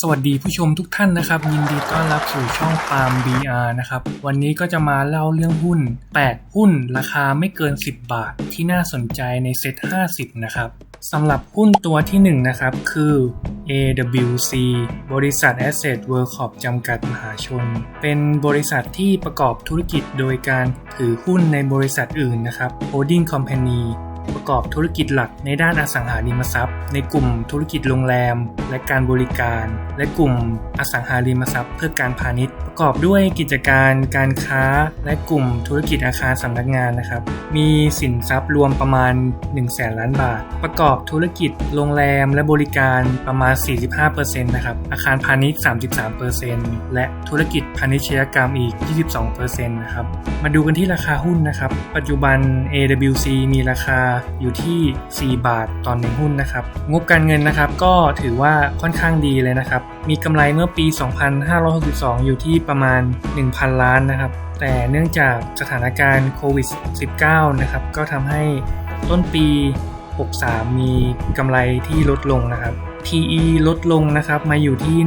สวัสดีผู้ชมทุกท่านนะครับ ยินดีต้อนรับสู่ช่องปาล์ม BR นะครับ วันนี้ก็จะมาเล่าเรื่องหุ้น 8 หุ้นราคาไม่เกิน 10 บาท ที่น่าสนใจในเซ็ต50 นะครับสำหรับหุ้นตัวที่ 1 นะครับ คือ AWC บริษัท Asset World Corp จำกัดมหาชน เป็นบริษัทที่ประกอบธุรกิจโดยการถือหุ้นในบริษัทอื่นนะครับ Holding Company ประกอบธุรกิจหลักในด้านอสังหาริมทรัพย์ ในกลุ่มธุรกิจโรงแรม และการบริการ และกลุ่มอสังหาริมทรัพย์ เพื่อการพาณิชย์ ประกอบด้วยกิจการการค้า และกลุ่มธุรกิจอาคารสำนักงานนะครับ มีสินทรัพย์รวมประมาณ1 0 0 0 0แสนล้านบาท ประกอบธุรกิจโรงแรมและบริการประมาณ 45%นะครับอาคารพาณิชย์ 33%และธุรกิจพาณิชยกรรมอีก 22%นะครับมาดูกันที่ราคาหุ้นนะครับ ปัจจุบัน AWC มีราคาอยู่ที่ 4 บาทต่อหนึ่งหุ้นนะครับ งบการเงินนะครับก็ถือว่าค่อนข้างดีเลยนะครับ มีกำไรเมื่อปี 2562 อยู่ที่ประมาณ 1,000 ล้านนะครับ แต่เนื่องจากสถานการณ์โควิด -19 นะครับ ก็ทำให้ต้นปี 63 มีกำไรที่ลดลงนะครับ PE ลดลงนะครับมาอยู่ที่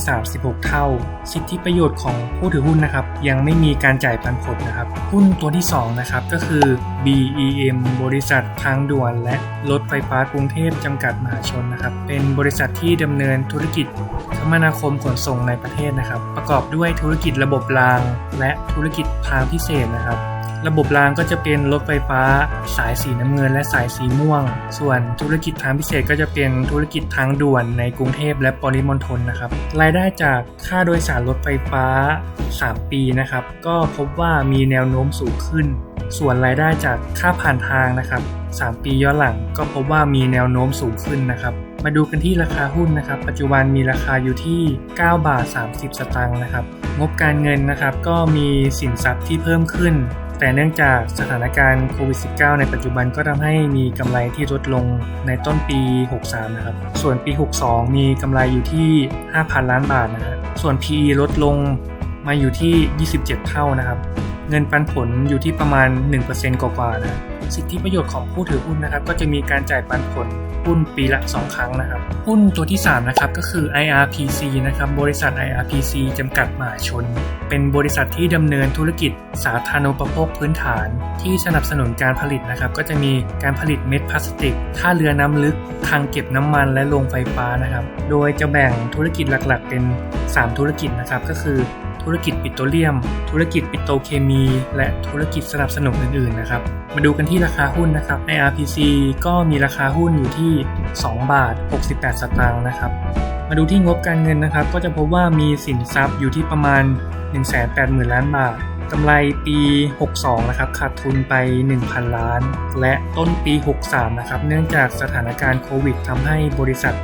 136 เท่า สิทธิประโยชน์ของผู้ถือหุ้นนะครับ ยังไม่มีการจ่ายปันผลนะครับ หุ้นตัวที่ 2 นะครับ ก็คือ BEM บริษัททางด่วน และรถไฟฟ้ากรุงเทพจำกัดมหาชนนะครับ เป็นบริษัทที่ดำเนินธุรกิจคมนาคมขนส่งในประเทศนะครับ ประกอบด้วยธุรกิจระบบราง และธุรกิจทางพิเศษนะครับ ระบบรางก็จะเป็นรถไฟฟ้า สายสีน้ำเงินและสายสีม่วง ส่วนธุรกิจทางพิเศษก็จะเป็นธุรกิจทางด่วนในกรุงเทพและปริมณฑลนะครับ รายได้จากค่าโดยสารรถไฟฟ้า 3 ปีนะครับ ก็พบว่ามีแนวโน้มสูงขึ้น ส่วนรายได้จากค่าผ่านทางนะครับ 3 ปีย้อนหลังก็พบว่ามีแนวโน้มสูงขึ้นนะครับมาดูกันที่ราคาหุ้นนะครับ ปัจจุบันมีราคาอยู่ที่ 9 บาท 30 สตางค์นะครับ งบการเงินนะครับ ก็มีสินทรัพย์ที่เพิ่มขึ้น แต่เนื่องจากสถานการณ์โควิด -19 ในปัจจุบันก็ทำให้มีกำไรที่ลดลงในต้นปี 63 นะครับ ส่วนปี 62 มีกำไรอยู่ที่ 5,000 ล้านบาทนะฮะส่วน PE ลดลงมาอยู่ที่ 27 เท่านะครับ เงินปันผลอยู่ที่ประมาณ 1%กว่าๆนะสิทธิประโยชน์ของผู้ถือหุ้นนะครับ ก็จะมีการจ่ายปันผลหุ้นปีละ 2 ครั้งนะครับ หุ้นตัวที่ 3 นะครับ ก็คือ IRPC นะครับ บริษัท IRPC จำกัดมหาชน เป็นบริษัทที่ดำเนินธุรกิจสาธารณูปโภคพื้นฐาน ที่สนับสนุนการผลิตนะครับ ก็จะมีการผลิตเม็ดพลาสติกท่าเรือน้ำลึกคลังเก็บน้ำมันและโรงไฟฟ้านะครับ โดยจะแบ่งธุรกิจหลักๆ เป็น 3 ธุรกิจนะครับ ก็คือ ธุรกิจปิโตรเลียม ธุรกิจปิโตรเคมี และธุรกิจสนับสนุนอื่นๆนะครับ มาดูกันที่ราคาหุ้นนะครับ IRPC ก็มีราคาหุ้นอยู่ที่ 2 บาท 68 สตางค์นะครับ มาดูที่งบการเงินนะครับ ก็จะพบว่ามีสินทรัพย์อยู่ที่ประมาณ 180,000 ล้านบาท กำไรปี 62 นะครับขาดทุนไป 1,000 ล้าน และต้นปี 63 นะครับ เนื่องจากสถานการณ์โควิดทำให้บริษัท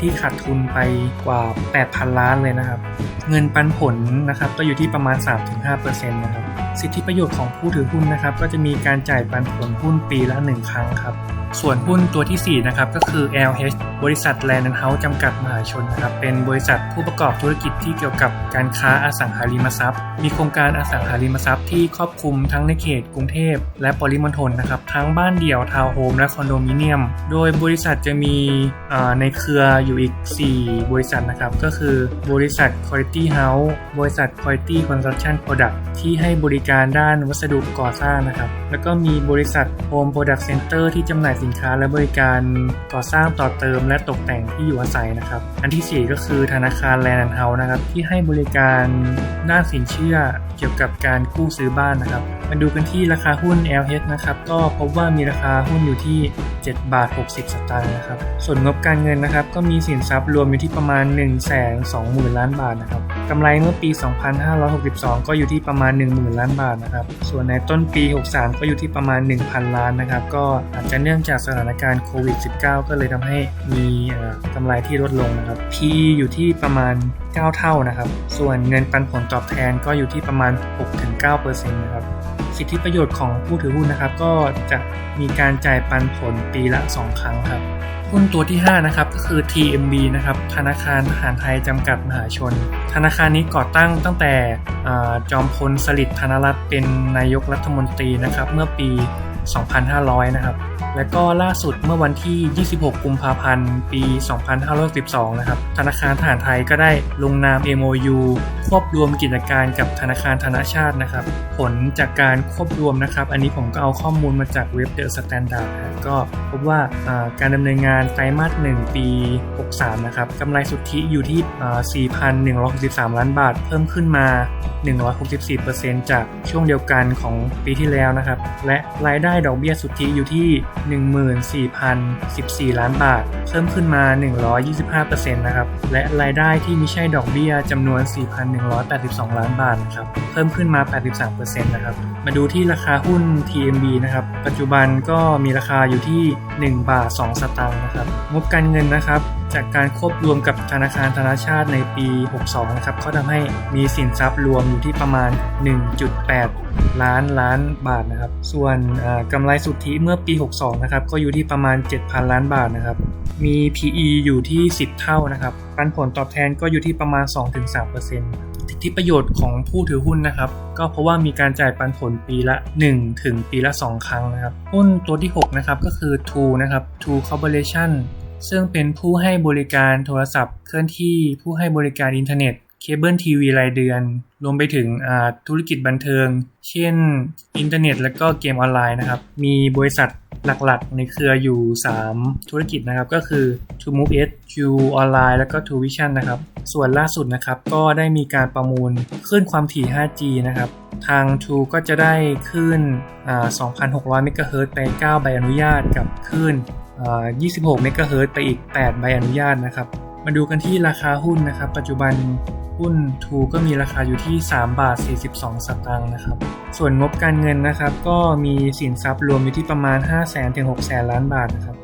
ที่ขาดทุนไปกว่า 8,000 ล้านเลยนะครับ เงินปันผลนะครับก็อยู่ที่ประมาณ 3-5%นะครับ สิทธิประโยชน์ของผู้ถือหุ้นนะครับ ก็จะมีการจ่ายปันผลหุ้นปีละ 1 ครั้งครับส่วนหุ้นตัวที่ 4 นะครับ ก็คือ LH บริษัท Land and House จำกัดมหาชนนะครับ เป็นบริษัทผู้ประกอบธุรกิจที่เกี่ยวกับการค้าอสังหาริมทรัพย์ มีโครงการอสังหาริมทรัพย์ที่ครอบคลุมทั้งในเขตกรุงเทพ และปริมณฑลนะครับ ทั้งบ้านเดี่ยวทาวน์โฮมและคอนโดมิเนียม โดยบริษัทจะมีในเครืออยู่อีก 4 บริษัทนะครับ ก็คือบริษัท Quality House บริษัท Quality Construction Product ที่ให้บริการด้านวัสดุก่อสร้างนะครับ แล้วก็มีบริษัท Home Product Center ที่จำหน่ายสินค้าและบริการก่อสร้างต่อเติมและตกแต่งที่อยู่อาศัยนะครับ อันที่ 4 ก็คือธนาคาร Land and House นะครับ ที่ให้บริการด้านสินเชื่อเกี่ยวกับการกู้ซื้อบ้านนะครับ มาดูกันที่ราคาหุ้น LH นะครับก็พบว่ามีราคาหุ้นอยู่ที่ 7 บาท 60 สตางค์นะครับ ส่วนงบการเงินนะครับ ก็มีสินทรัพย์รวมอยู่ที่ประมาณ 1 2 0 0 0 0 ล้านบาทนะครับกำไรเมื่อปี 2562 ก็อยู่ที่ประมาณ 10,000 ล้านบาทนะครับ ส่วนในต้นปี 63 ก็อยู่ที่ประมาณ 1,000 ล้านนะครับ ก็อาจจะเนื่องจากสถานการณ์โควิด -19 ก็เลยทำให้มีกำไรที่ลดลงนะครับ PE อยู่ที่ประมาณ 9 เท่านะครับ ส่วนเงินปันผลตอบแทนก็อยู่ที่ประมาณ 6-9%นะครับ สิทธิประโยชน์ของผู้ถือหุ้นนะครับ ก็จะมีการจ่ายปันผลปีละ 2 ครั้งครับหุ้นตัวที่ 5 นะครับ ก็คือ TMB นะครับ ธนาคารทหารไทยจำกัดมหาชน ธนาคารนี้ก่อตั้งตั้งแต่จอมพลสฤษดิ์ธนรัตน์เป็นนายกรัฐมนตรีนะครับ เมื่อปี 2,500 นะครับ และก็ล่าสุดเมื่อวันที่ 26 กุมภาพันธ์ ปี 2512 นะครับ ธนาคารทหารไทยก็ได้ลงนาม MOU วบรวมกิจการกับธนาคารธนาชาตินะครับ ผลจากการควบรวมนะครับ อันนี้ผมก็เอาข้อมูลมาจากเว็บ The Standard นะก็พบว่าการดำเนินงานไตรมาส1 ปี 63 นะครับกำไรสุทธิอยู่ที่ 4,163 ล้านบาท เพิ่มขึ้นมา 164%จากช่วงเดียวกันของปีที่แล้วนะครับ และรายได้ดอกเบี้ยสุทธิอยู่ที่ 14,014 ล้านบาท เพิ่มขึ้นมา 125%นะครับ และรายได้ที่ไม่ใช่ดอกเบี้ยจำนวน182 ล้านบาทนะครับเพิ่มขึ้นมา 83%นะครับมาดูที่ราคาหุ้น TMB นะครับปัจจุบันก็มีราคาอยู่ที่ 1 บาท 2 สตางค์นะครับงบการเงินนะครับ จากการควบรวมกับธนาคารธนาชาติในปี 62 นะครับก็ทำให้มีสินทรัพย์รวมอยู่ที่ประมาณ 1.8 ล้านล้านบาทนะครับ ส่วนกำไรสุทธิเมื่อปี 62 นะครับก็อยู่ที่ประมาณ 7,000 ล้านบาทนะครับ มี PE อยู่ที่ 10 เท่านะครับปันผลตอบแทนก็อยู่ที่ประมาณ 2-3%ิทธิประโยชน์ของผู้ถือหุ้นนะครับ ก็เพราะว่ามีการจ่ายปันผลปีละ 1 ถึงปีละ 2 ครั้งนะครับ หุ้นตัวที่ 6 นะครับ ก็คือ True นะครับ True Corporation ซึ่งเป็นผู้ให้บริการโทรศัพท์ เคลื่อนที่ผู้ให้บริการอินเทอร์เน็ตเคเบิลทีวีรายเดือน รวมไปถึงธุรกิจบันเทิง เช่น อินเทอร์เน็ต และก็เกมออนไลน์นะครับ มีบริษัทหลักๆ ในเครืออยู่ 3 ธุรกิจนะครับ ก็คือ True Move S Q Online แล้วก็ True Vision นะครับ ส่วนล่าสุดนะครับ ก็ได้มีการประมูลคลื่นความถี่ 5G นะครับ ทาง True ก็จะได้คลื่น2,600 MHz ไป 9 ใบอนุญาตกับคลื่น 26เมกะเฮิรตไปอีก 8 ใบอนุญาตนะครับ มาดูกันที่ราคาหุ้นนะครับ ปัจจุบันหุ้นทูก็มีราคาอยู่ที่ 3 บาท 42 สตางค์นะครับ ส่วนงบการเงินนะครับ ก็มีสินทรัพย์รวมอยู่ที่ประมาณ 5 0 0แสนถึง6แสนล้านบาทนะครับ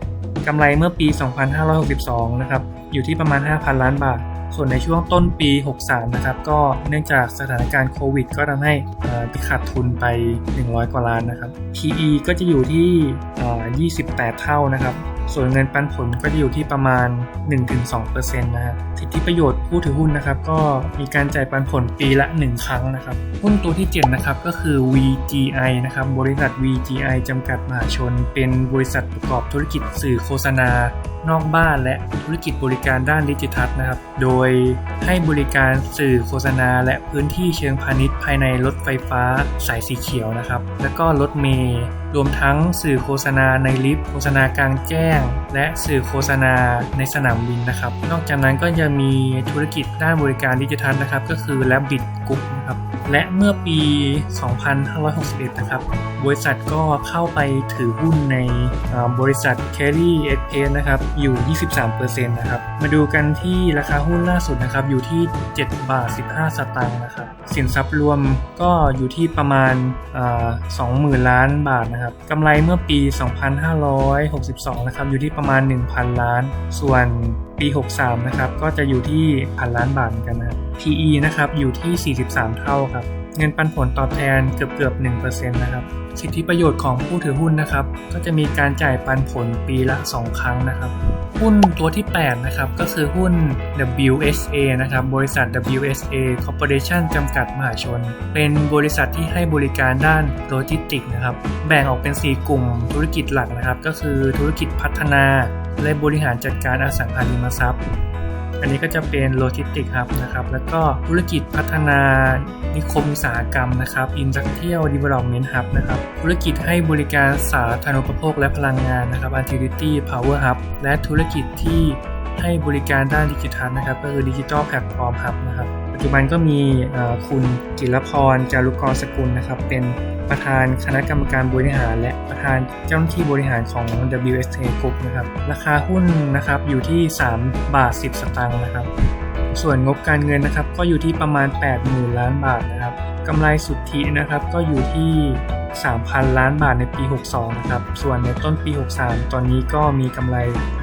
กำไรเมื่อปี 2562 นะครับ อยู่ที่ประมาณ 5,000 ล้านบาท ส่วนในช่วงต้นปี 63 นะครับ ก็เนื่องจากสถานการณ์โควิด ก็ทำให้ขาดทุนไป 100 กว่าล้านนะครับ PE ก็จะอยู่ที่ 28 เท่านะครับ ส่วนเงินปันผลก็จะอยู่ที่ประมาณ 1-2%นะฮะสิทธิประโยชน์ผู้ถือหุ้นนะครับ ก็มีการจ่ายปันผลปีละ 1 ครั้งนะครับ หุ้นตัวที่ 7 นะครับ ก็คือ VGI นะครับ บริษัท VGI จำกัดมหาชน เป็นบริษัทประกอบธุรกิจสื่อโฆษณา นอกบ้านและธุรกิจบริการด้านดิจิทัลนะครับ โดยให้บริการสื่อโฆษณา และพื้นที่เชิงพาณิชย์ภายในรถไฟฟ้าสายสีเขียวนะครับ แล้วก็รถเมล์ รวมทั้งสื่อโฆษณาในลิฟต์โฆษณากลางแจ้ง และสื่อโฆษณาในสนามบินนะครับ นอกจากนั้นก็ยังมีธุรกิจด้านบริการดิจิทัลนะครับ ก็คือ Rabbit Group นะครับและเมื่อปี 2561 นะครับ บริษัทก็เข้าไปถือหุ้นในบริษัท Carry e x p นะครับ อยู่ 23%นะครับ มาดูกันที่ราคาหุ้นล่าสุดนะครับ อยู่ที่ 7 บาท 15 สตางค์นะครับ สินทรัพย์รวมก็อยู่ที่ประมาณ 20,000 ล้านบาทนะครับ กำไรเมื่อปี 2562 นะครับ อยู่ที่ประมาณ 1,000 ล้าน ส่วน ปี 63 นะครับ ก็จะอยู่ที่พันล้านบาทกันนะ PE นะครับ อยู่ที่ 43 เท่าครับ เงินปันผลตอบแทนเกือบเกือบ1%นะครับ สิทธิประโยชน์ของผู้ถือหุ้นนะครับ ก็จะมีการจ่ายปันผลปีละ 2 ครั้งนะครับ หุ้นตัวที่ 8 นะครับ ก็คือหุ้น WSA นะครับ บริษัท WSA Corporation จำกัดมหาชน เป็นบริษัทที่ให้บริการด้านโลจิสติกนะครับ แบ่งออกเป็น 4 กลุ่มธุรกิจหลักนะครับ ก็คือธุรกิจพัฒนา และบริหารจัดการอสังหาริมทรัพย์ อันนี้ก็จะเป็นโลจิสติกครับนะครับ แล้วก็ธุรกิจพัฒนานิคมอุตสาหกรรมนะครับ Industrial Development Hub นะครับ ธุรกิจให้บริการสาธารณูปโภคและพลังงานนะครับ Utility Power Hub และธุรกิจที่ให้บริการด้านดิจิทัลนะครับ ก็คือ Digital Platform Hub นะครับ จจุบันก็มีคุณจิรพรจารุกรสกุลนะครับ เป็นประธานคณะกรรมการบริหาร และประธานเจ้าหน้าที่บริหารของ WSA Group นะครับ ราคาหุ้นนะครับอยู่ที่ 3 บาท 10 สตางค์นะครับ ส่วนงบการเงินนะครับก็อยู่ที่ประมาณ 80,000 ล้านบาทนะครับกำไรสุทธินะครับก็อยู่ที่3,000 ล้านบาทในปี 62 นะครับ ส่วนในต้นปี 63 ตอนนี้ก็มีกำไร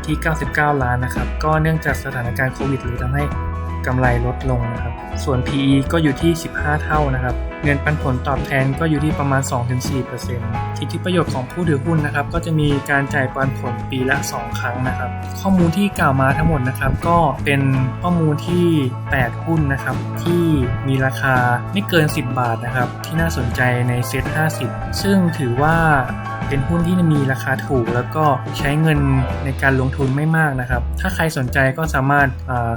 ที่ 99 ล้านนะครับ ก็เนื่องจากสถานการณ์โควิดเลยทำให้ กำไรลดลงนะครับ ส่วน PE ก็อยู่ที่ 15 เท่านะครับ เงินปันผลตอบแทนก็อยู่ที่ประมาณ 2-4%สิทธิประโยชน์ของผู้ถือหุ้นนะครับ ก็จะมีการจ่ายปันผลปีละ 2 ครั้งนะครับ ข้อมูลที่กล่าวมาทั้งหมดนะครับ ก็เป็นข้อมูลที่ 8 หุ้นนะครับ ที่มีราคาไม่เกิน 10 บาทนะครับ ที่น่าสนใจในเซ็ต50 ซึ่งถือว่า เป็นหุ้นที่มีราคาถูก แล้วก็ใช้เงินในการลงทุนไม่มากนะครับ ถ้าใครสนใจก็สามารถ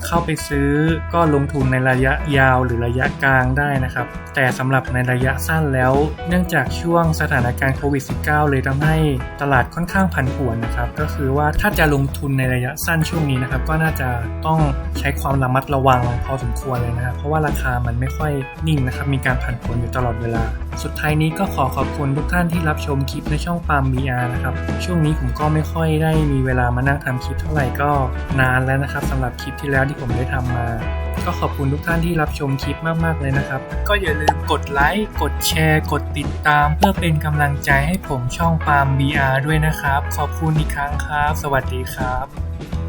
เข้าไปซื้อก็ลงทุนในระยะยาวหรือระยะกลางได้นะครับ แต่สำหรับในระยะสั้นแล้ว เนื่องจากช่วงสถานการณ์โควิด -19 เลยทำให้ตลาดค่อนข้างผันผวนนะครับ ก็คือว่าถ้าจะลงทุนในระยะสั้นช่วงนี้นะครับ ก็น่าจะต้องใช้ความระมัดระวังพอสมควรเลยนะครับเพราะว่าราคามันไม่ค่อยนิ่งนะครับ มีการผันผวนอยู่ตลอดเวลาสุดท้ายนี้ก็ขอขอบคุณทุกท่านที่รับชมคลิปในช่องปาล์ม BR นะครับ ช่วงนี้ผมก็ไม่ค่อยได้มีเวลามานั่งทำคลิปเท่าไหร่ก็นานแล้วนะครับสำหรับคลิปที่แล้วที่ผมได้ทำมา ก็ขอบคุณทุกท่านที่รับชมคลิปมากๆเลยนะครับ ก็อย่าลืมกดไลค์ กดแชร์ กดติดตาม เพื่อเป็นกำลังใจให้ผมช่องปาล์ม BR ด้วยนะครับ ขอบคุณอีกครั้งครับ สวัสดีครับ